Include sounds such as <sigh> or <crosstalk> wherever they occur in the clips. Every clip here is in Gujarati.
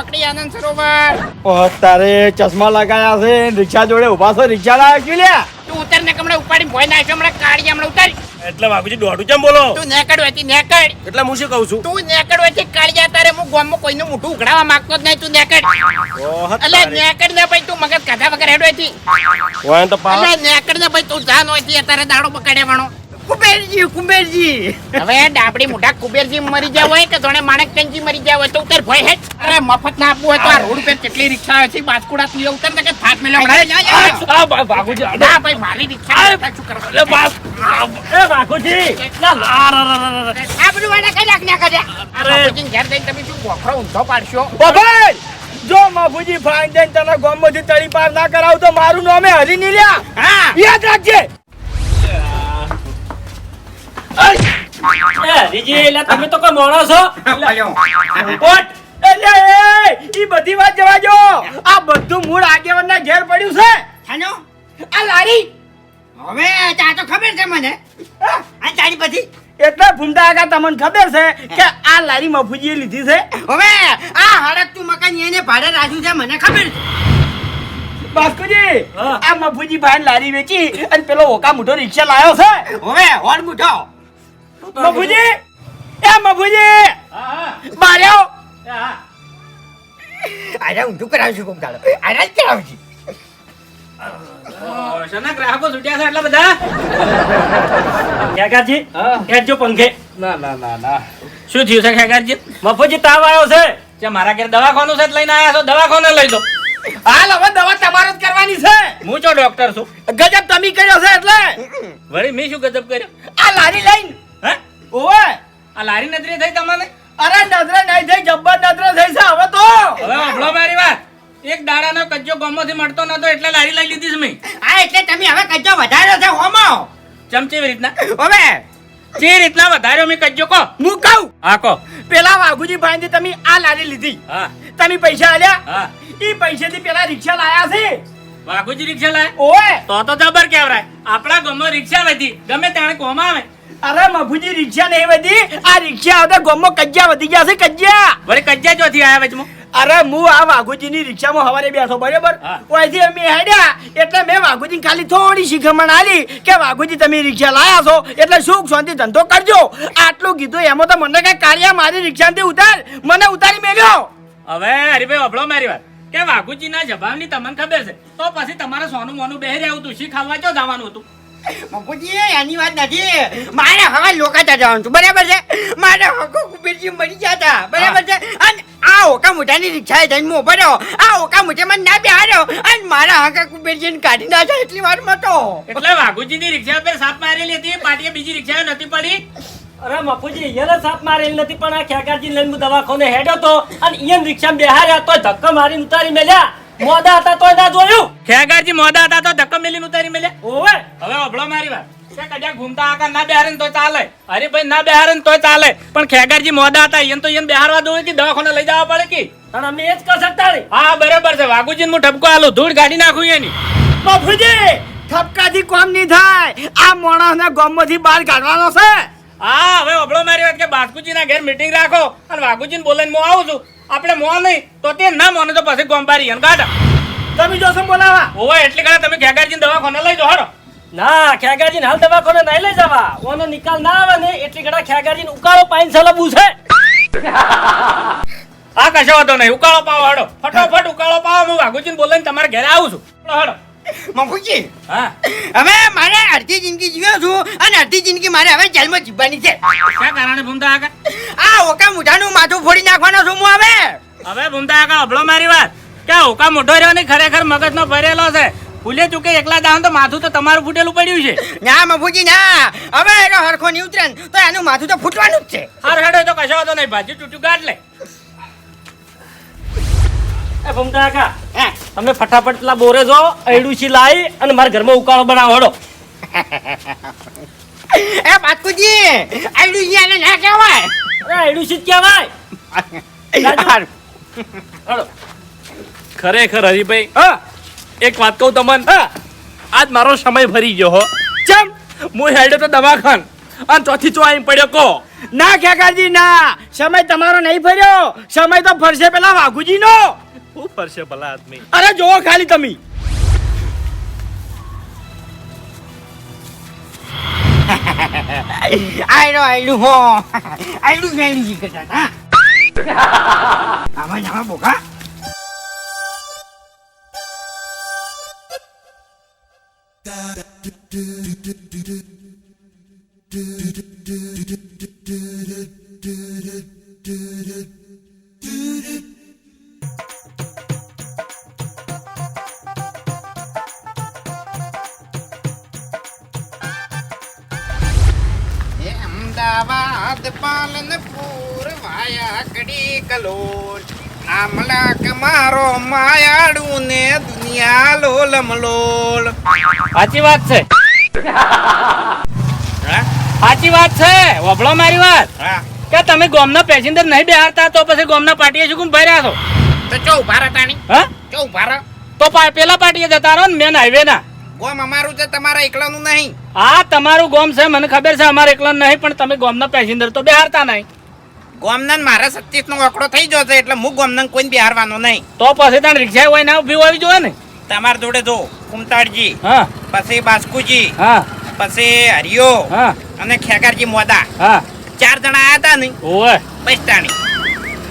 ચોકડી આનંદ સરોવર. ઓ, તારે ચશ્મા લગાયા છે રિક્ષા જોડે ઊભા છો રિક્ષા લાવ્યા લ્યા? તું ઉતર ને હમણાં ઉપાડી ભોય નાખ્યો હમણાં કાઢી હમણાં ઉતારી. એટલે બાપુજી દોઢું કેમ બોલો? તું નેકડ હતી નેકડ એટલે હું શું કહું છું? તું નેકડ હતી કાળિયા તારે હું ગામમાં કોઈનું મોઢું ઉઘડાવા માંગતો જ નહીં તું નેકડ ઓહ, એટલે નેકડ ને ભાઈ તું મગજ કાઢા વગર હેડો હતી હોય તો પા. નેકડ ને ભાઈ તું જાન હોય અત્યારે દાડો પકડે વાણો. કુબેરજી કુબેરજી. હવે ડાબડી મોઢા કુબેરજી મરી જાવ હોય કે જોણે માણેક કંજી મરી જાવ હોય તો ઉતર ભય હે અરે મફત ના આપવું હોય તો આ રોડ પર કેટલી રિક્ષા આવે છે? બાસકુડા તું ઉતર ને કે થાક મેલ્યો આ ના ભાઈ મારી રિક્ષા શું બાપ એ ના, ના. આ બધું વાડા કઈ નાખ નાખ અરે. ઘેર જઈને તમે શું ગોખરો ઊંધો પાડશો? ઓ જો માફુજી ફાઈન દઈને તને ગોમમાંથી તળી પાર ના કરાવ તો મારું નામે હરી નહીં લ્યા. હા. યાદ રાખજે. હરીજી, એટલે તમે તો કોઈ મોણો છો? <laughs> એટલે એ, બધી વાત જવા જો આ બધું મૂળ આગેવાનના ઘેર પડ્યું છે. છાનો આ લારી. હવે ત્યાં તો ખબર છે મને. આ તારી પછી એટલે ફૂમતા આગા તમને ખબર છે કે આ લારી મફુજીએ લીધી છે. હવે આ હડકતું મકાન એને ભાડે રાખ્યું છે મને ખબર છે. બાસ્કુજી આ મફુજી ભાઈ લારી વેચી અને પેલો ઓકા મોટો રિક્ષા લાવ્યો છે. હવે હોડ મફુજી! એ મફુજી. માર્યો જ શેના ગ્રાહકો છૂટ્યા છે એટલા બધા? ખેગારજી ખેંચજો પંખે. ના ના ના ના. શું થયું છે ખેગારજી? મફુજી તાવ આવ્યો છે? જે મારા ઘેર દવાખાનું છે લઈને આવ્યા છો? દવાખાને લઈ દો હાલ હવે દવા તમારે જ કરવાની છે. હું છો ડોક્ટર છું? ગજબ તમે કર્યો છે એટલે. વળી મેં શું ગજબ કર્યો? આ લારી લઈને હે? ઓવે! આ લારી નજરે થઈ તમને અરે નજરે નહીં થઈ જબ્બર નજરે થઈ છે હવે તો! હવે આપણો મારી વાત. એક દાડાનો કજ્જો થી મળતો નતો એટલે લારી લઈ લીધી મેં. આ એટલે તમે હવે કચ્ચો વધાર્યો છે હોમો! ચમચી રીતના? હવે જે રીતના વધાર્યો મેં કજ્જો કો હું કહું? હા કહો. પેલા વાઘુજી ભાઈ તમે આ લારી લીધી. હા. તમે પૈસા આલ્યા? હા. ઈ પૈસેથી પેલા રિક્ષા લાયા છે. વાઘુજી રિક્ષા લાયા? ઓય તો તો જબર કેવરાય આપણા ગામમાં રિક્ષા વધી. ગમે ત્યાં કોમા આવે. અરે મફુજી રિક્ષા નહીં વધી આ રિક્ષા આવતા ગોમો કજ્જા વધી ગયા છે કજ્જા. વળી કજ્જા ચોથી આયા વચમાં? અરે હું આ વાઘુજીની રિક્ષામાં હવારે બેઠો બરાબર? ઓયથી અમે હેડ્યા એટલે મેં વાઘુજી ખાલી થોડી શીખમણ આલી કે વાઘુજી તમે રિક્ષા લાયા છો એટલે સુખ શાંતિ ધંધો કરજો. આટલું કીધું એમાં તો મને કઈ કાર્ય મારી રિક્ષાથી ઉતાર મને ઉતારી મેલ્યો. હવે હરીભાઈ અભળો મારી વાત. કે વાઘુજીના જવાબની તમને ખબર છે? તો પછી તમારે સોનું મોનું બેહી રહેવું તું શી ખાવા ચો જવાનું હતું? મફુજી આની વાત નથી. મારે હવે લોકાતા જવાનું છું. બરાબર છે? મારે હકો કુબેરજી મરી ગયા હતા બરાબર છે? અને આ ઓકા મોટાની રિક્ષાએ જઈને હું ઊભો આ ઓકા મોટે મને ના બેહાડ્યો. અને મારા હકા કુબેરજીને કાઢી નાખ્યા એટલી વાર મતો એટલે વાઘુજીની રિક્ષા પર સાપ મારેલી હતી પાટીએ બીજી રિક્ષા નથી પડી. અરે મફુજી એને સાપ મારેલી નથી પણ આ ખેગારજી લઈને હું દવાખાને હેડ્યો તો અને ઈયન રિક્ષામાં બેહાર્યા તો ધક્કો મારીને ઉતારી મેલ્યા. મોદા હતા તોય ના જોયું. ખેગારજી મોદા હતા તો ધક્કો મેલીને ઉતારી મેલે. ઓવે. હવે અભળો મારી વાત. કદાચ ઘૂમતા આકા ના બેહારે તો ચાલે. હરીભાઈ ના બેહારે તો ચાલે. પણ ખેગારજી મોદા હતા એમ તો એને બેહારવા દો કે દવાખાને લઈ જવા પડે કે? પણ અમે એ જ શકતા હા બરોબર છે. વાઘુજીને હું ઠપકો આલું. ધૂળ કાઢી નાખું એની બાપુજી ઠપકાથી કોમ નહીં થાય. આ માણસને ગોમમાંથી બહાર કાઢવાનો છે. હા હવે અબળો મારી વાત કે બાસ્કુજીના ઘેર મીટિંગ રાખો અને વાઘુજીને બોલાવીને હું આવું છું. આપણે મો નહીં તો તે ના મોને તો પછી ગોંબારી એને કાઢા તમે જોશો બોલાવા. ઓવે એટલી ઘણા તમે ખેગારજીને દવાખાને લઈ જાઓ હરો ના ખેગારજી હાલ દવાખાને નહીં લઈ જવા. ઓનો નિકાલ ના આવે ને એટલી ઘણા ખેગારજી ઉકાળો પાઈન સલબું છે આ કશો વાંધો નહીં ઉકાળો પાવો હડો ફટાફટ ઉકાળો પાવો હું વાઘુજીને બોલાવીને તમારા ઘરે આવું છું. હડો મફુજી હા. હવે મારે અડધી જિંદગી જીવ્યો છું અને અડધી જિંદગી મારે હવે જેલમાં જીવવાની છે. શા કારણે ભૂમતા આગળ? આ ઓકા મોઢાનું માથું ફોડી નાખવાનો છું હું હવે. હવે ભૂમતા આગળ અભળો મારી વાત. કે ઓકા મોટો રહ્યો ને ખરેખર મગજનો ભરેલો છે. ભૂલે ચૂકે એકલા દાન તો માથું તો તમારું ફૂટેલું પડ્યું છે. ના મફુજી ના. હવે એનો હરખો નહીં ઉતરે તો એનું માથું તો ફૂટવાનું જ છે. હર હેડો તો કશો વાંધો નહીં ભાજી તૂટ્યું ગાઢ લે. એ ભમતા કાકા હે? તમે ફટાફટ લા બોરે જો અયડુસી લાવી અને મારા ઘરમાં ઉકાળો બનાવો હડો. <laughs> એ બાસ્કુજી આઈડું અહીંયા ના કહેવાય. અરે અયડુસી જ કહેવાય. <laughs> હડો. ખરેખર હરીભાઈ હા. એક વાત કહું તમને. આજ મારો સમય ભરી ગયો હો. ચમ. હું હેડે તો દવાખાન. અને ચોથી ચો આઈ પડ્યો કો ના ખેગાજી ના. સમય તમારો નહીં ફર્યો સમય તો ભરશે પેલા વાઘુજીનો. શું ફરશે ભલા આદમી? અરે જોવો ખાલી તમે. આયરો આયલું હો આયલું છે આયલું જી કરતા હા આમાં આમાં બોકા એ અમદાવાદ પાલનપુર વાયા કડી કલોલ. આમલાક મારો માયાડું ને દુનિયા લોલ મલોલ. સાચી વાત છે. સાચી વાત છે. વભળો મારી વાત. હા. કે તમે ગોમના પેસેન્જર નહીં બેહારતા તો પછી ગોમના પાટીએ શું કેમ ભર્યા છો? તો ચો ઊભા રહો તાણી હા? ચો ઊભા રહો? તો પેલા પાટીએ જતા રહો ને મેન હાઈવે ના ગોમ અમારું છે તમારા એકલાનું નહીં. હા તમારું ગોમ છે મને ખબર છે અમારે એકલા નહીં પણ તમે ગોમના પેસેન્જર તો બેહારતા નહીં. ગોમનન મારા સત્તીસ નો આંકડો થઈ જશે એટલે હું ગોમનન કોઈ બિહારવાનો નહીં. તો પછી તને રિક્ષા હોય ને ઊભી હોવી જોઈએ ને? તમારા જોડે જો કુમતાડજી હા. પછી બાસ્કુજી હા. પછી હરિયો હા. અને ખેગારજી મોદા. હા. ચાર જણા આયા હતા ને ઓય બસ તાણી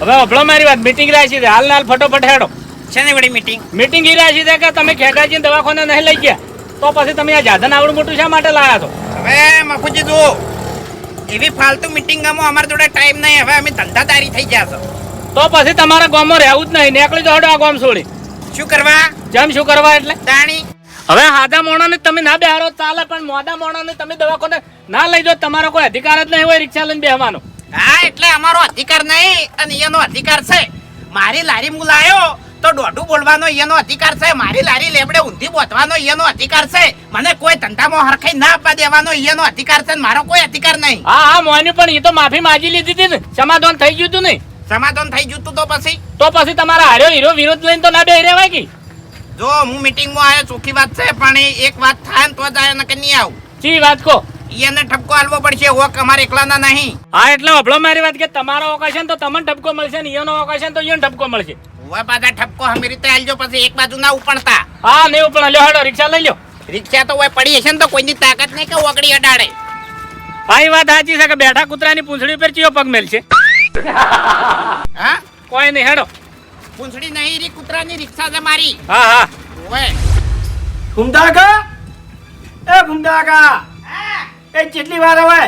હવે અભળો મારી વાત મીટિંગ રાખી છે હાલ હાલ ફટોફટ હેડો. છે ને વળી મીટિંગ મીટિંગ એ રાખી છે કે તમે ખેગારજી દવાખાને નહીં લઈ ગયા? તો પછી તમે આ જાધન આવડું મોટું શા માટે લાયા છો? હવે મફુજી જુઓ. એવી ફાલતુ મીટિંગમાં અમારા જોડે ટાઈમ નહીં. હવે અમે ધંધાદારી થઈ ગયા છો. તો પછી તમારા ગામમાં રહેવું જ નહીં. નીકળી જાવ આ ગામ છોડી. શું કરવા? જેમ શું કરવા એટલે? તાણી. હવે હાદા મોણાને તમે ના બેહારો ચાલે પણ મોડા મોણાને તમે દવાખાને ના લઈ જાઓ. તમારો કોઈ અધિકાર જ નહીં હોય રિક્ષા લઈને બેહવાનો. હા એટલે અમારો અધિકાર નહીં અને એનો અધિકાર છે. મારી લારી હું લાયો તો દોઢું બોલવાનો એનો અધિકાર છે. મારી લારી લેબડે ઊંધી બોતવાનો એનો અધિકાર છે. મને કોઈ ધંધામાં હરખાઈ ના આપવા દેવાનો એનો અધિકાર છે મારો કોઈ અધિકાર નહીં. હા હા મોની પણ એ તો માફી માંગી લીધી હતી ને. સમાધાન થઈ ગયું હતું ને. સમાધાન થઈ ગયું તું તો પછી? તો પછી તમારા હાર્યો હીરો વિરોધ લઈને તો ના બે રહેવાય કે? જો હું મીટિંગમાં આવ્યો ચોખ્ખી વાત છે પણ એક વાત થાય ને તો જ આવ્યો કે નહીં આવું. ચી વાત કહો એને ઠપકો આલવો પડશે ઓક અમારે એકલાના નહીં. હા એટલે અભળો મારી વાત કે તમારો અવકાશ તો તમને ઠપકો મળશે ને એનો છે તો એને ઠપકો મળશે. પાછા ઠપકો હમી રીતે આલજો પછી એક બાજુ ના ઉપણતા હા નહીં ઉપણ લ્યો હેડો રિક્ષા લઈ લ્યો. રિક્ષા તો ઓય પડી હશે ને તો કોઈની તાકાત નહીં કે ઓગળી અડાડે. હા એ વાત સાચી છે કે બેઠા કૂતરાની પૂંછડી ઉપર ચિયો પગ મેલ છે? હા? કોઈ નહીં હેડો. પૂંછડી નહીં રી કૂતરાની રિક્ષા છે મારી. હા હા. ઓય ઘૂમતા કા એ ઘૂમતા કા એ કેટલી વાર હવે?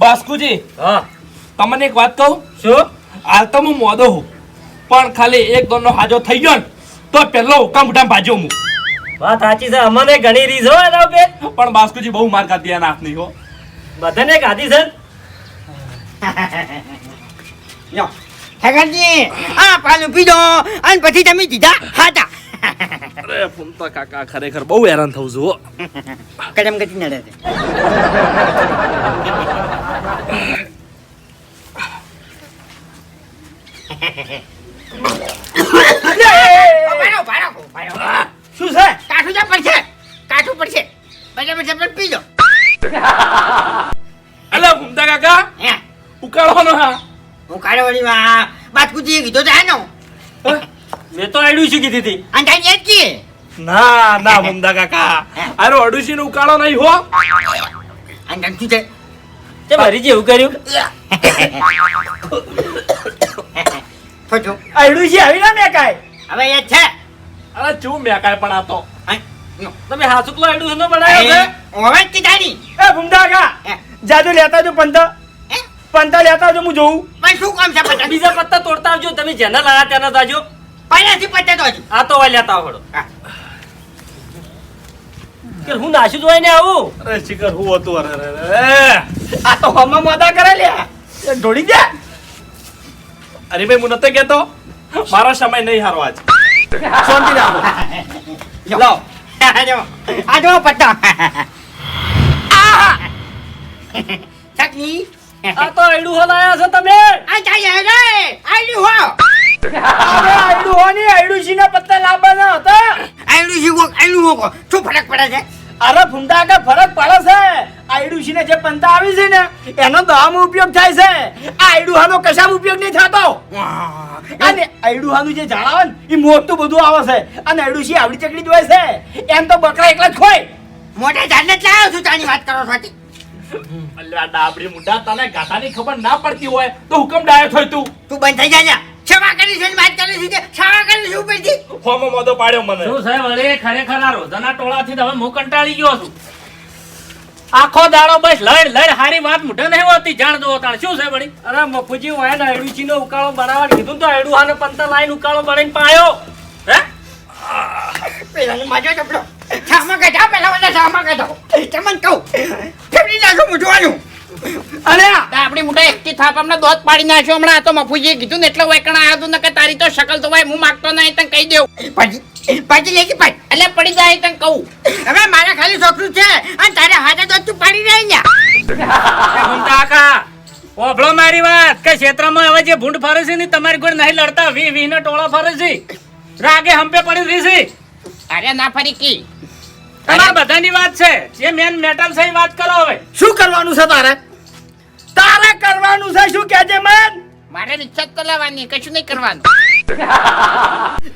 બાસ્કુજી હા. તમને એક વાત કહું? શું? હાલ તો હું મોદો હું પણ ખાલી એક દોનો હાજો થઈ ગયો ને તો પેલો હુકમ ઉઠા ભાજો હું. વાત સાચી છે અમને ઘણી રીઝ હોય એના બે પણ બાસ્કુજી બહુ માર ખાધી આ નાથની હો. બધાને કાધી છે? ઠાકરજી આ પાલું પીધો અને પછી તમે દીધા હાટા અરે ફૂમતા કાકા ખરેખર બહુ હેરાન થઉં છું હો. કદમ ગતિ નડે શું છે? કાઠું જા પડશે. કાઠું પડશે. બરાબર છે પણ પીજો. અલા ફૂમતા કાકા હે? ઉકાળવાનો હા. હું વળી માં બાતકુજી કીધો તો આનો. મેં તો આડ્યું શું કીધી હતી. અને તારી એક કી? ના ના ફૂમતા કાકા. અરે અડુસી નો ઉકાળો નહીં હો. અને શું છે? તે મારી જેવું કર્યું? <laughs> ફોટો આયડું છે આવી ના મેકાય. હવે એ છે. અરે ચૂ મેકાય પણ આ તો. તમે હાસુકલો આડ્યું નો બનાવ્યો છે? હવે જ કીધાની એ ઘૂમતા કા જાદુ લેતા જો પંતા. હે? પંતા લેતા જો હું જોઉં. પણ શું કામ છે પચાસ બીજા પત્તા તોડતા આવજો તમે જેને લાયા તેને તાજો પહેલાથી પચાસ તો આ તો વાય લેતા આવડો. કે હું નાશું જોઈને આવું? અરે શિકર હું હતું? અરે અરે આ તો હમણાં મોદા કરે લ્યા એ ઢોળી દે. અરે ભાઈ હું નતો કેતો મારો સમય નહીં હારો આજ. શાંતિ રાખો. લાવ. આજો આજો પટ્ટા. ચકની આ તો આયડું હો લાયા છો તમે. આ જાય રે આયડું હો. અરે આયડું હો ની આયડું સી ના પત્તા લાવવાના હતા. આઈડું સી કો આયડું હો શું ફરક પડે છે? અરે ફૂંડા કે ફરક પડે છે? આયડું સી ને જે પંતા આવી છે ને એનો દવામાં ઉપયોગ થાય છે. આ આયડુહાનો કશામાં ઉપયોગ નહીં થતો. અને આયડુહાનું જે ઝાડ આવે ને એ મોટું બધું આવે છે. અને આયડુસી આવડી ચકડી જોય છે. એમ તો બકરા એકલા જ ખોય. મોટા ઝાડને જ લાવ્યો છું તાની વાત કરો છો. અલ્યા ડાબડી મુંડા તને ગાતાની ખબર ના પડતી હોય તો હુકમ ડાયો થઈ તું. તું બંધ થઈ જા. ક્ષમા કરી છે વાત કરી છે ક્ષમા કરી છે ઉપરથી? હોમો મોદો પાડ્યો મને. શું સાહેબ અરે ખરેખર આ રોજાના ટોળાથી તો હવે હું કંટાળી ગયો છું. આખો દાડો બસ લડ લડ હારી વાત મુઢે નહીં હોતી. જાણ દો તાણ શું છે બડી અરે મફુજી હું એને અડુચીનો ઉકાળો બનાવવા કીધું તો અડુહાને પંતા લાઈન ઉકાળો બનાવીને પાયો. હે? પેલાને માજો ચપડો. છામાં કાઢા પેલા મને છામાં કાઢો તમને કહું. ફેરી નાખો મૂઠવાનું અરે આ આપણી મોટા એકથી થાપ હમણાં દોત પાડી નાખ્યો હમણાં. આ તો મફુજીએ કીધું ને એટલે વેકણ આવ્યો તું કે તારી તો શકલ તો ભાઈ હું માગતો નહીં તને કહી દેવું. પછી? પછી લેકી પાડ એટલે પડી જાય તને કહું. હવે મારા ખાલી છોકરું છે અને તારે હાથે તો તું પાડી રહી ને કાકા ઓભળો મારી વાત કે ક્ષેત્રમાં હવે જે ભૂંડ ફરે છે ને તમારી કોઈ નહીં લડતા વી વી ના ટોળા ફરે છે. રાગે હંપે પડી રહી છે. અરે ના ફરી કી. તમારા બધાની વાત છે. જે મેન મેટલ છે વાત કરો હવે. શું કરવાનું છે તારે? તારે કરવાનું છે શું કહેજે મન? મારે રિક્ષા ચલાવવાની કશું નહીં કરવાનું.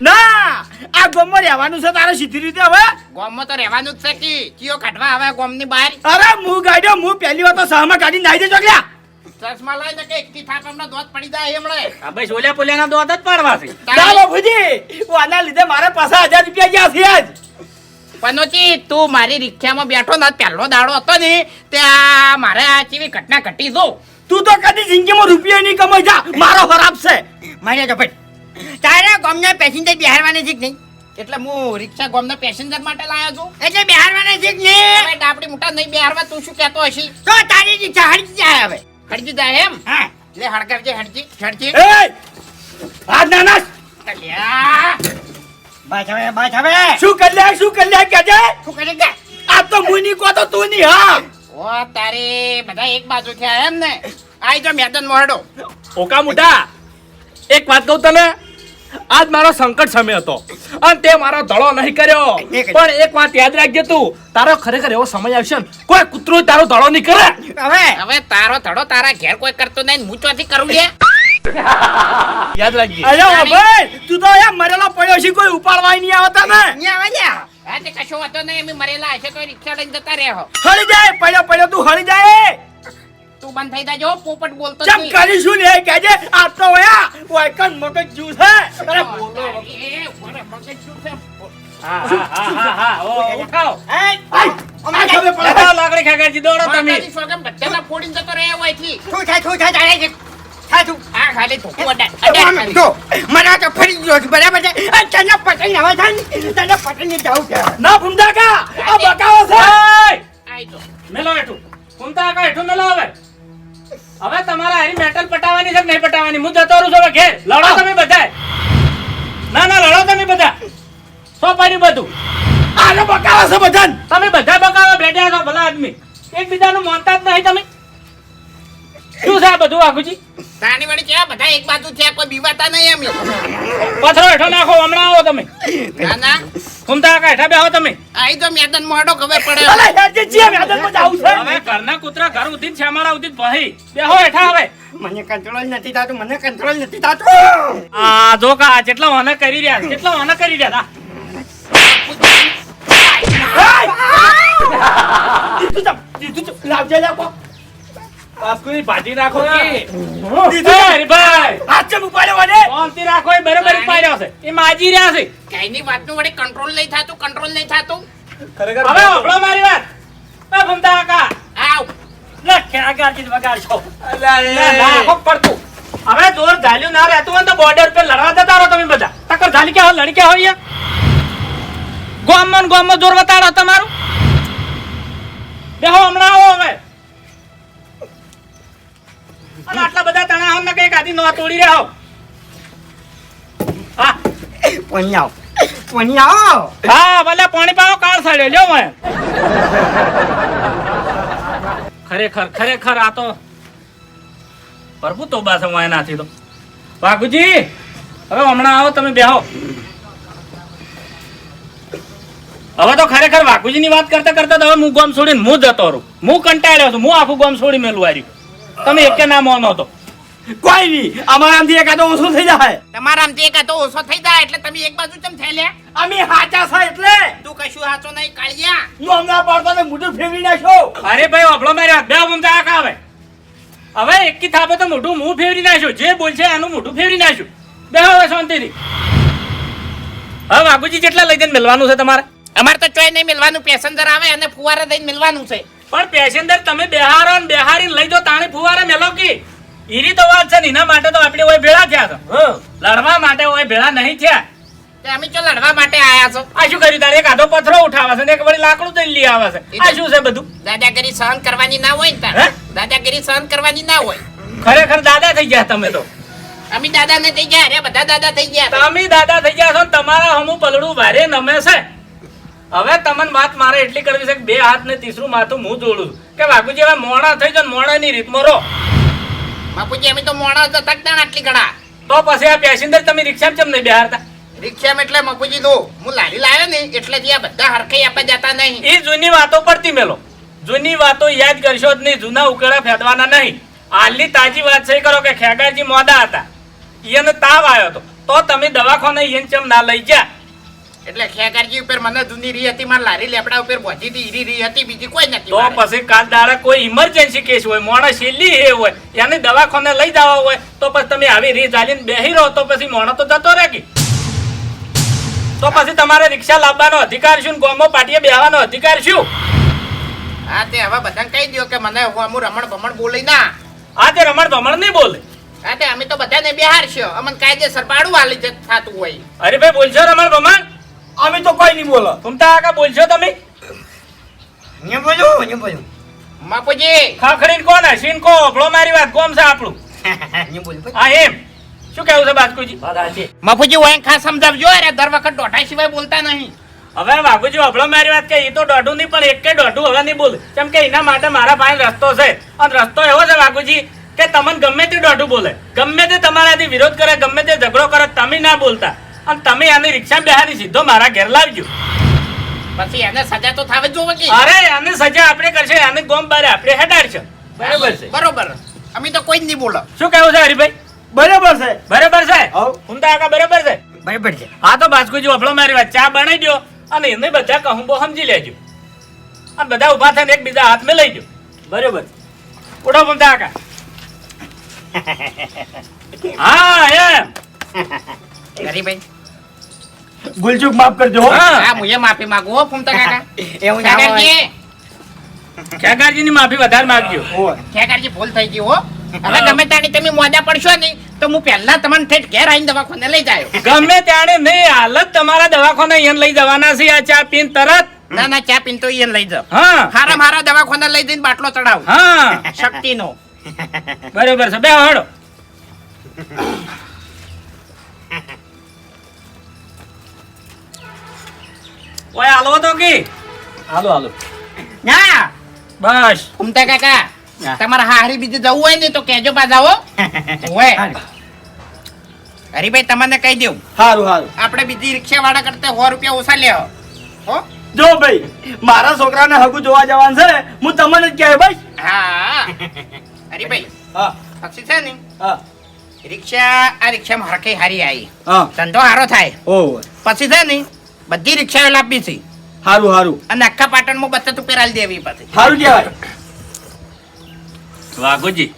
ના આ ગોમમાં રહેવાનું છે તારે સીધી રીતે હવે? ગોમમાં તો રહેવાનું જ છે કે. ચિયો કાઢવા આવે ગોમની બહાર. અરે હું ગાડ્યો હું પહેલી વાર તો સહમાં કાઢી નાઈ દેજો ક્યાં ચશ્મા લઈને કે એકથી થાપ અમને દોત પડી જાય એમણે આ ભાઈ સોલ્યા પોલ્યાના દોત જ પાડવા છે. ના બાપુજી આના લીધે મારે પાછા હજાર રૂપિયા ગયા છે આજ. પનોતી તું મારી રિક્ષામાં બેઠો ને પહેલો દાડો હતો ને ત્યાં મારે આ ચીવી ઘટના ઘટી જો. તું તો કદી જિંદગીમાં રૂપિયા નહીં કમાઈ જા મારો ખરાબ છે મારે તો ભાઈ. તારે ગમને પેસેન્જર બિહારવાની છે કે નહીં? એટલે હું રિક્ષા ગોમના પેસેન્જર માટે લાયો છું. એટલે બિહારવાના છે નહીં? હવે ડાપડી મોટા નહીં બિહારવા તું શું કહેતો હશી? તો તારી ઈચ્છા હળી જાય હવે. હડજી જાય એમ? હા. લે હડકરજે હડજી હડજી એ! આ નાના અલ્યા! બસ હવે શું કરી શું કરી લે શું કરે કે? આ તો મુની કો તો તું નહીં હા. ઓ તારે બધા એક બાજુ થયા એમ ને. આઈ જો મેદાન મોહડો ઓકા મુઢા. એક વાત કહું તને. આજ મારો સંકટ સમય હતો. અને તે મારો ધડો નહીં કર્યો. પણ એક વાત યાદ રાખજે તું. તારો ખરેખર એવો સમય આવશે ને કોઈ કૂતરો તારો ધડો નહીં કરે. હવે? હવે તારો ધડો તારા ઘેર કોઈ કરતો નહીં હું ચોથી કરું લે. <laughs> યાદ રાખજે. અરે ભાઈ તું તો અહીંયા મરેલો પડ્યો છે કોઈ ઉપાડવાય નહીં આવતા ને અહીંયા આવે લ્યા. હા તે કશો વાતો નહીં અમે મરેલા હશે તો રિક્ષા લઈને જતા રહો હળી જાય પડ્યો પડ્યો તું હળી જાય. તું બંધ થઈ જાજો પોપટ બોલતો ચમ કરીશું ને કહેજે આ તો વયા વાયકન મગજ જુ છે. અરે બોલો. એ, ઓરે મગજ શું છે? હા હા હા ઓ ઉઠાઓ એ, આય, ખબર પડે લાવો લાકડી ખેગાજી દોડો તમે. માતાજી સ્વર્ગમ ફોડીને જતો રહે હોયથી. શું થાય શું થાય તારે થાતું આ ખાલી ખાલી. જો. મારા તો ફરી ગયો છું. બરાબર છે? તને પકડીને હવે થાય ને? તને પકડીને જવું છે ના ભૂંડા કા? આ બકાવો છે. આઈ. મેલો હેઠું. મેલો હવે. હવે તમારા હારી મેટલ પટાવવાની છે કે નહીં પટાવવાની? હું જતો રહું છું હવે ઘેર. લડો તમે બધા ના ના લડો તમે બધા. સોપારી બધું. આનો બકાવો છે બધા તમે બધા બકાવા બેઠા છો ભલા આદમી. એકબીજાનું માનતા જ નહીં તમે. શું છે આ બધું આગુજી તાણી વાળી ક્યાં બધા એક બાજુ છે કોઈ બીવાતા નહીં અમે પથરો હેઠો નાખો હમણાં આવો તમે ના ના ઘૂમતા કાકા હેઠા બેહો તમે આઈ જો મેદાન મોહડો ખબર પડે અલે હેડજે જીએ મેદાનમાં જાવું છે હવે ઘરના કૂતરા ઘર ઉધી છે અમારા ઉધી ભાઈ બેહો હેઠા હવે મને કંટ્રોલ નથી થતું મને કંટ્રોલ નથી થતું આ જો કા જેટલા વાના કરી રહ્યા જેટલા વાના કરી રહ્યા હતા તું તું લાવજે લે કો ભાજી નાખો કે. એ. હરીભાઈ હાથ ઉપાડ્યો વડે શાંતિ રાખો એ બરોબર જ છે. એ માજી રહ્યા છે. કઈની વાતનું વડે કંટ્રોલ નહીં થતું કંટ્રોલ નહીં થતું. ખરેખર હવે સાંભળો મારી વાત. એ ભમતા કાકા. આવ. લે ખેગારજી વગાડશો અલ્યા એ. ના, ના, પડતું હવે જોર ઝાલ્યું ના રહેતું હોય ને તો બોર્ડર પર લડવા જતા રહો તમે બધા. ટક્કર ઝાલી ક્યાં હોય લડી હોય ગોમમાં ગોમમાં જોર વતાડો તમારું. દેહો હમણાં આવો હવે. અને આટલા બધા તણા હમ કઈ આધી નો તોડી રહ્યા હો. હા પોન્યાઓ પોન્યાઓ હા ભલે પાણી પાવો કાળ સાડ્યો. લ્યો મેં ખરેખર ખરેખર આ તો પ્રભુ તો એનાથી તો. વાઘુજી હવે હમણાં આવો તમે બેહો. હવે તો ખરેખર વાઘુજીની વાત કરતા કરતા હવે હું ગોમ છોડીને હું જતો રહું. હું કંટાળ્યો છું. હું આખું ગોમ છોડી મેલું આવ્યું તમે એક ના મોનો તો. કોઈ નહીં. અમારામાંથી એકાદો ઓછો થઈ જાય. તમારા આમથી એક તો ઓછો થઈ જાય એટલે તમે એક બાજુ કેમ થઈ લે અમે હાચા છે એટલે. તું કશું હાચો નહીં કાળિયા. હું હમણાં પાડતો ને મોઢું ફેરવી નાખો અરે ભાઈ અભળો મારે બે બમતા આખા આવે. હવે એકી થાપે તો મોઢું હું ફેરવી નાખ્યું. જે બોલશે એનું મોઢું ફેરવી નાખ્યું. બે હવે શાંતિથી. હવે બાપુજી જેટલા લઈ જઈને મળવાનું છે તમારે? અમારે તો ચોય નહીં મિલવાનું. પેસેન્જર આવે અને ફુવારા દઈને મિલવાનું છે. પણ પેસેન્જર તમે બેહારો ને બેહારી લઈ જાઓ તાણે ફુવારે મેલો કે? ઈરી તો વાત છે ને એના માટે તો આપણે ઓય ભેળા થયા છો. હા લડવા માટે ઓય ભેળા નહીં થયા. તે અમે તો લડવા માટે આયા છો. આ શું કર્યું તારે? એક આધો પથરો ઉઠાવે છે ને એક વળી લાકડું દઈ લઈ આવે છે. આ શું છે બધું? દાદાગીરી સહન કરવાની ના હોય ને? તાર? દાદાગીરી સહન કરવાની ના હોય. ખરેખર દાદા થઈ ગયા તમે તો. અમે દાદા ને થઈ ગયા અરે બધા દાદા થઈ ગયા. તમે દાદા થઈ ગયા છો તમારા હમું પલડું ભારે નમે છે. હવે તમને વાત મારે એટલી કરવી છે કે બે હાથ ને તીસરું માથું હું જોડું કે બાપુજી હવે મોણા થઈ જાઓ ને મોણાની રીતમાં રહો. બાપુજી અમે તો મોણા હતા તકદાણ આટલી ઘડા તો પછી આ પેસેન્જર તમે રિક્ષા કેમ નહીં બેહારતા રિક્ષામાં એટલે બાપુજી દો હું લારી લાવ્યો ને એટલે ત્યાં બધા હરખે આપવા જતા નહીં. એ જૂની વાતો પડતી મેલો. જૂની વાતો યાદ કરશો જ નહીં જૂના ઉકેડા ફેંદવાના નહીં. હાલની તાજી વાત છે કરો કે ખેગાજી મોડા હતા. એને તાવ આવ્યો હતો. તો તમે દવાખાને એને ચમ ના લઈ ગયા? એટલે ખેગારજી ઉપર મને જૂની રહી હતી મારા લારી લેપડા ઉપર પહોંચી હતી ઈરી રહી હતી બીજી કોઈ નથી તો પછી કાલ દાડા કોઈ ઇમરજન્સી કેસ હોય મોણા છેલ્લી એ હોય એને દવાખાને લઈ જવા હોય તો પછી તમે આવી રીત ચાલીને બેહી રહો તો પછી મોણો તો જતો રહે કે? તો પછી તમારે રિક્ષા લાવવાનો અધિકાર શું ગોમો પાટીએ બેહવાનો અધિકાર શું? હા તે હવે બધાને કહી દો કે મને હું અમુ રમણ ભમણ બોલી ના. આ તે રમણ ભમણ નહીં બોલે. હા તે અમે તો બધાને બેહારશો અમને કાયદેસર પાડું આલી જ થતું હોય. અરે ભાઈ બોલશો રમણ ભમણ અમે તો કોઈ નહીં બોલો. ઘૂમતા આગા બોલશો તમે? ને બોલો ને બોલો. બાપુજી ખાખડીન કોણ હસીન કો ભળો મારી વાત કોમ છે આપણું? ને બોલ. હા એમ. શું કેવું છે બાસ્કુજી. બાપુજી હું ખાસ સમજાવજો અરે દર વખત દોઢા સિવાય બોલતા નહીં. હવે બાપુજી અભળો મારી વાત કે એ તો દોઢું નહીં પણ એક કે દોઢું હવે નહીં બોલ. કેમ કે એના માટે મારા પાસે રસ્તો છે. અને રસ્તો એવો છે બાપુજી કે તમને ગમે તે દોઢું બોલે. ગમે તે તમારાથી વિરોધ કરે ગમે તે ઝઘડો કરે તમે ના બોલતા. અને તમે આની રિક્ષા બેહારી સીધો મારા ઘેર લાવજો. પછી એને સજા તો થાવે જોવે કે. અરે આની સજા આપણે કરશે આને ગોમ બારે આપણે હેડાડશે. બરાબર છે. બરોબર. અમે તો કોઈ જ નહીં બોલો શું કહેવું છે હરિભાઈ? બરાબર છે. બરાબર છે? હું તો આકા બરાબર છે. બરાબર છે. હા તો બાસ્કુજી વફળો મારી વાત. ચા બનાવી દો અને એને બધા કહું બહુ સમજી લેજો. અને બધા ઊભા થઈને એકબીજા હાથ મેં લઈ દો બરોબર ઉઠો બમતા આકા <laughs> હા એમ. ગરીભાઈ ગુલચુક માફ કરજો હા. હા. માફી માંગુ હો ફૂમતા કાકા. <laughs> એવું ના હોય. ખેગારજી ની માફી વધારે માંગજો. ખેગારજી ભૂલ થઈ ગઈ હો. હવે ગમે તાણી તમે મોજા પડશો નહીં તો હું પહેલા તમને ઠેઠ ઘેર આવીને દવાખાને લઈ જાય. ગમે ત્યારે નહીં હાલત તમારા દવાખાને અહીંયા લઈ જવાના છે. આ ચા પીન તરત. ના ના ચા પીન તો અહીંયા લઈ જાવ હા. હારા મારા દવાખાને લઈ જઈને બાટલો ચડાવ. હા. શક્તિનો. બરોબર છે. બે હડો. ઓય હાલો તો કે. હાલો હાલો. ના. બસ. ફૂમતા કાકા હા. તમારે હારી બીજે જવું હોય ને તો કેજો પાછા હો. ઓય. હરીભાઈ તમને કહી દઉં સારું સારું આપણે બીજી રિક્ષા વાળા કરતા સો રૂપિયા ઓછા લે હો? જો ભાઈ મારા છોકરાને હગુ જોવા જવાનું છે હું તમને જ કહે ભાઈ. હા. હરીભાઈ હા. પછી છે ને? હા. રિક્ષા આ રિક્ષામાં હરખે હારી આવી હા. ધંધો હારો થાય. ઓ પછી છે ને બધી રિક્ષાઓ લાવવી છે. સારું સારું અને આખા પાટણમાં બચત આલી દેવી પાછી. સારું કહેવાય. વાઘુજી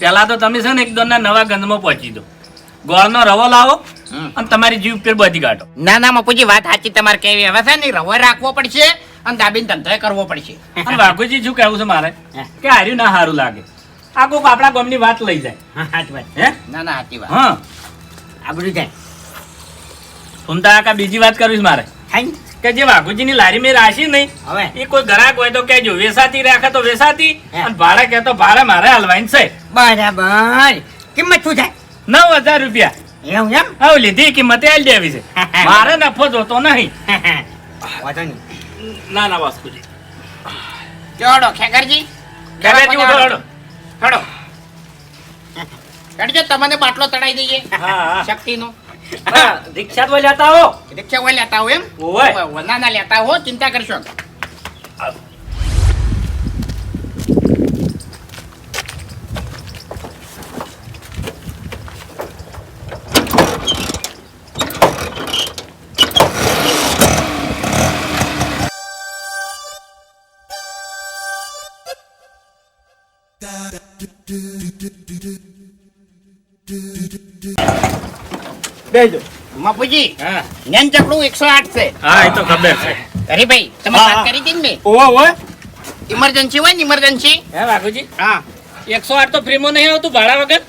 પેલા તો તમે છે ને એક દોના નવા ગંધમાં પહોંચી દો. ગોળનો રવો લાવો અને તમારી જીવ ઉપર બધી કાઢો. ના ના મપુજી વાત સાચી તમારે કેવી હવે છે ને રવો રાખવો પડશે અને દાબીન ધંધો કરવો પડશે. અને વાઘુજી શું કહેવું છે મારે? કે હાર્યું ના સારું લાગે. આ કોક આપણા ગામની વાત લઈ જાય. હા સાચી વાત. હે? ના ના સાચી વાત. હા. આ બધું થાય. સુનતા કાકા બીજી વાત કરવી મારે. કે જે વાઘુજીની લારી મેં રાશી નહીં હવે? એ કોઈ ગ્રાહક હોય તો કેજો વેસાતી રાખે તો વેસાતી અને ભાડે કે તો ભાડે મારે હલવાઈન છે. બરાબર. કિંમત શું થાય? નવ હજાર રૂપિયા. એવું એમ? હવે લીધી કિંમતે આલી દેવી છે. મારે નફો જોતો નહીં. ના ના વાસ્કુજી જોડો ખેગરજી ખેગાજી ઉઠો હળો. હડો તમને બાટલો તણાઈ દઈએ. શક્તિનો. રિક્ષા તો લેતા હો રિક્ષા લેતા હો એમ? ના ના લેતા હો ચિંતા કરશો. બેજો મફુજી હા. જ્ઞાન ચકડું એકસો આઠ છે. હા એ તો ખબર છે. હરીભાઈ તમે વાત કરી હતી ને ઓવે ઓવે ઇમરજન્સી હોય ને ઇમરજન્સી હે બાપુજી? હા. એકસો આઠ તો ફ્રીમાં નહીં આવતું ભાડા વગર?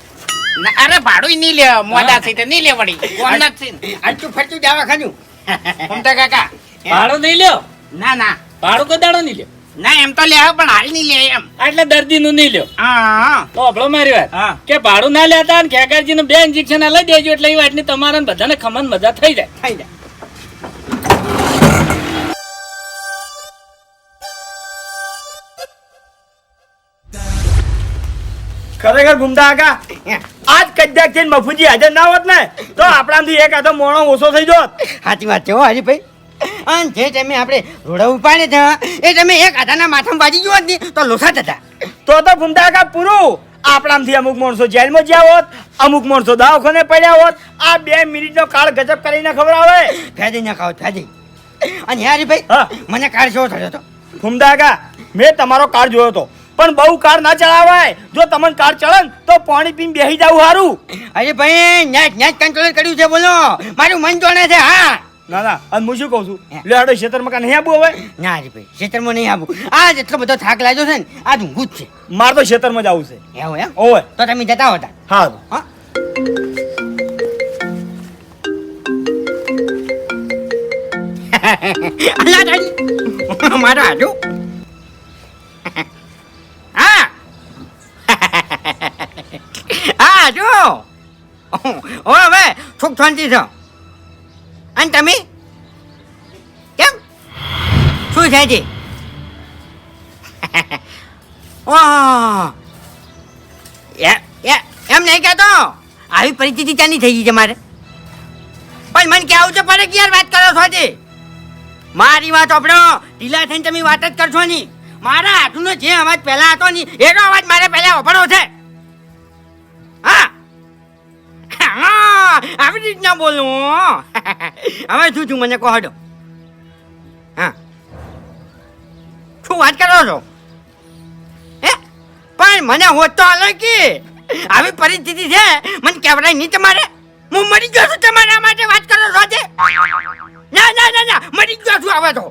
અરે ભાડું નહીં લે મોડા છે તો નહીં લે વળી કોમના જ છે આટલું ફરતું જવા ખાજું <laughs> મમતા કાકા. ભાડું નહીં લ્યો? ના ના. ભાડું કદાડો નહીં લ્યો? ના એમ તો લેવા પણ હાલ નહીં લે એમ. એટલે દર્દીનું નહીં લ્યો. હા તો આપણો મારી વાત. હા. કે ભાડું ના લેતા અને ખેગારજી બે ઇન્જેક્શન લઈ દેજો એટલે એ વાતની તમારા તમારે બધાને ખમન મજા થઈ જાય. થઈ જાય. ખરેખર ગુમતા આકા? આજ કદાચ થઈને મફુજી હાજર ના હોત ને તો આપણાથી એક આધો મોણો ઓછો થઈ જોત. સાચી વાત છે હો હરીભાઈ અને જે ટાઈમે આપણે રોડા ઉપાડે ત્યાં એ તમે એક આધાના માથામાં બાજી ગયો ને તો લોસા થતા તો તો ભૂમતા કા પૂરું. આપણામાંથી અમુક માણસો જેલમાં જ્યાં હોત અમુક માણસો દવાખાને પડ્યા હોત. આ બે મિનિટનો કાળ ગજબ કરીને ખબર આવે ફેદી ના ખાઓ ફેદી. અને હે ભાઈ. મને કાર શો થયો હતો. ભૂમતા કા મેં તમારો કાર જોયો હતો. પણ બહુ કાર ના ચલાવાય. જો તમને કાર ચડે તો પાણી પીને બેસી જાવ સારું અરે ભાઈ નેટ નેટ કંટ્રોલ કર્યું છે બોલો. મારું મન જોડે છે હા. ના ના અને હું શું કહું છું? લે હાડો ખેતરમાં કાં નહીં આબુ હવે? ના હરીભાઈ ખેતરમાં નહીં આવું આ એટલો બધો થાક લાગ્યો છે ને આજ ઊંઘું જ છે. મારે તો ખેતરમાં જ આવું છે. એવું એમ? ઓવે. તો તમે જતા હતા હા. હા. અલ્લા તારી મારો હાજુ હા. હા જો. ઓ હવે સુખ શાંતિ છો. અને તમે? કેમ? શું થાય છે? <laughs> એમ નહીં કહેતો? આવી પરિસ્થિતિ ચાની થઈ ગઈ છે મારે? પણ મને કેવું છે? પડે કે યાર વાત કરો છો તે મારી વાત આપણો ઢીલા થઈને તમે વાત જ કરશો નહીં. મારા હાથનો જે અવાજ પહેલા હતો નહીં એનો અવાજ મારે પહેલા વપડો છે. આવી રીતના બોલું હવે શું છું મને કહો હા. શું વાત કરો છો? હે? પણ મને હોત તો અલગ કે. આવી પરિસ્થિતિ છે, મને કહેવડાય નહીં તમારે? હું મરી ગયો છું તમારા માટે વાત કરો છો આજે? ના ના ના ના, મરી ગયો છું હવે તો.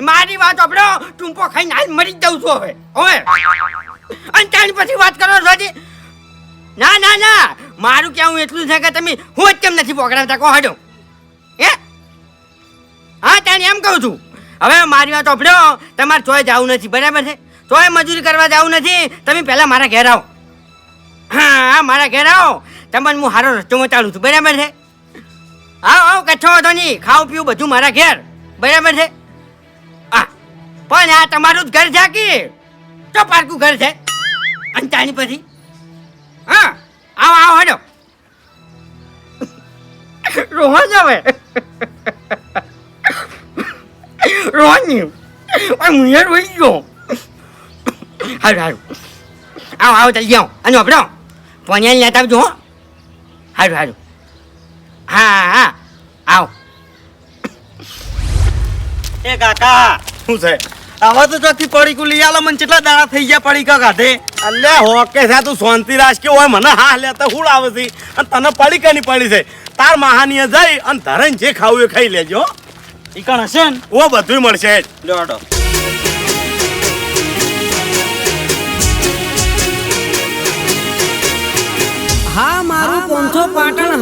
મારી વાત આપણો ટૂંપો ખાઈને આજ મરી જાઉં છું હવે. હવે. અને ત્યાર પછી વાત કરો છો ના ના ના. મારું કહેવું એટલું છે કે તમે હું જ કેમ નથી પકડાવતા કહો હડો. હે? હા ત્યાં એમ કહું છું. હવે મારી વાત ઓપડો તમારે ચોય જવું નથી, બરાબર છે? ચોય મજૂરી કરવા જવું નથી. તમે પહેલાં મારા ઘેર આવો. હા મારા ઘેર આવો. તમને હું સારો રસ્તો ચાલું છું, બરાબર છે? આવો આવો કચ્છો હતો નહીં. ખાવું, પીવું બધું મારા ઘેર. બરાબર છે? હા. પણ આ તમારું જ ઘર છે કે તો પારકું ઘર છે? અને ત્યાંની પછી? હા આવો આવો હડો. રોહન હવે રોહન મુએ રોઈ ગયો. હારું હારું. આવો આવો ચાલી જાઓ. અને આપણો પોણિયા લેતા આવજો હો. હારું હારું. હા હા આવો. એ કાકા. શું છે? આવા તો ચોથી પડીકું લઈ આલો મને કેટલા દાડા થઈ ગયા પડીકા કાઢે? અલ્યા હોકે છે તું શાંતિ રાખ કે ઓય મને હા લેતા હુડ આવે છે. અને તને પડી ની પડી છે? તાર મહાનીય જઈ અને ધરણ જે ખાવું એ ખાઈ લેજો ઈ કણ હશે ને? ઓ બધું મળશે લ્યો હા મારું પોંથો પાટણ